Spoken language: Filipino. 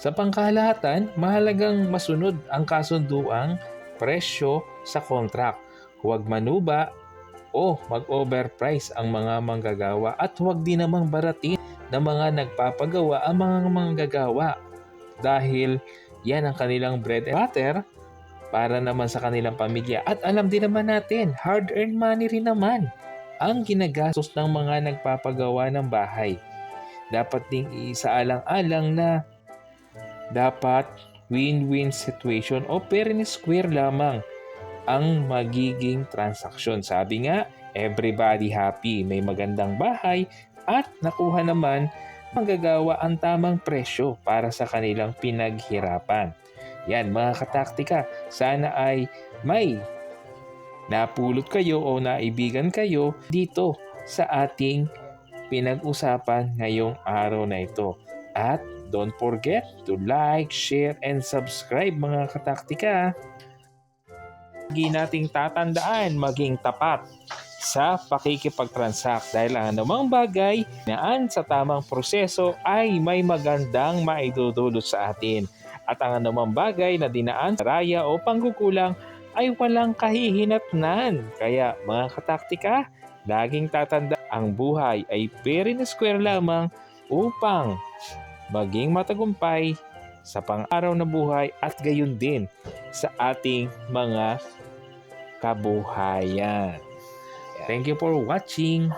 Sa pangkalahatan, mahalagang masunod ang kasunduang presyo sa contract. Huwag manuba o mag-overprice ang mga manggagawa at huwag din namang baratin ng mga nagpapagawa ang mga manggagawa dahil yan ang kanilang bread and butter para naman sa kanilang pamilya. At alam din naman natin, hard-earned money rin naman ang ginagastos ng mga nagpapagawa ng bahay. Dapat ding isaalang-alang na dapat win-win situation o fair and square lamang ang magiging transaksyon. Sabi nga, everybody happy. May magandang bahay at nakuha naman manggagawa ang tamang presyo para sa kanilang pinaghirapan. Yan mga kataktika, sana ay may napulot kayo o naibigan kayo dito sa ating pinag-usapan ngayong araw na ito. At don't forget to like, share, and subscribe mga kataktika. Lagi nating tatandaan maging tapat sa pakikipag-transact dahil ang anumang bagay naan sa tamang proseso ay may magandang maidudulot sa atin. At ang anumang bagay na dinaan sa raya o pangkukulang ay walang kahihinatnan. Kaya mga kataktika, laging tatanda ang buhay ay very na square lamang upang maging matagumpay sa pang-araw na buhay at gayon din sa ating mga kabuhayan. Thank you for watching.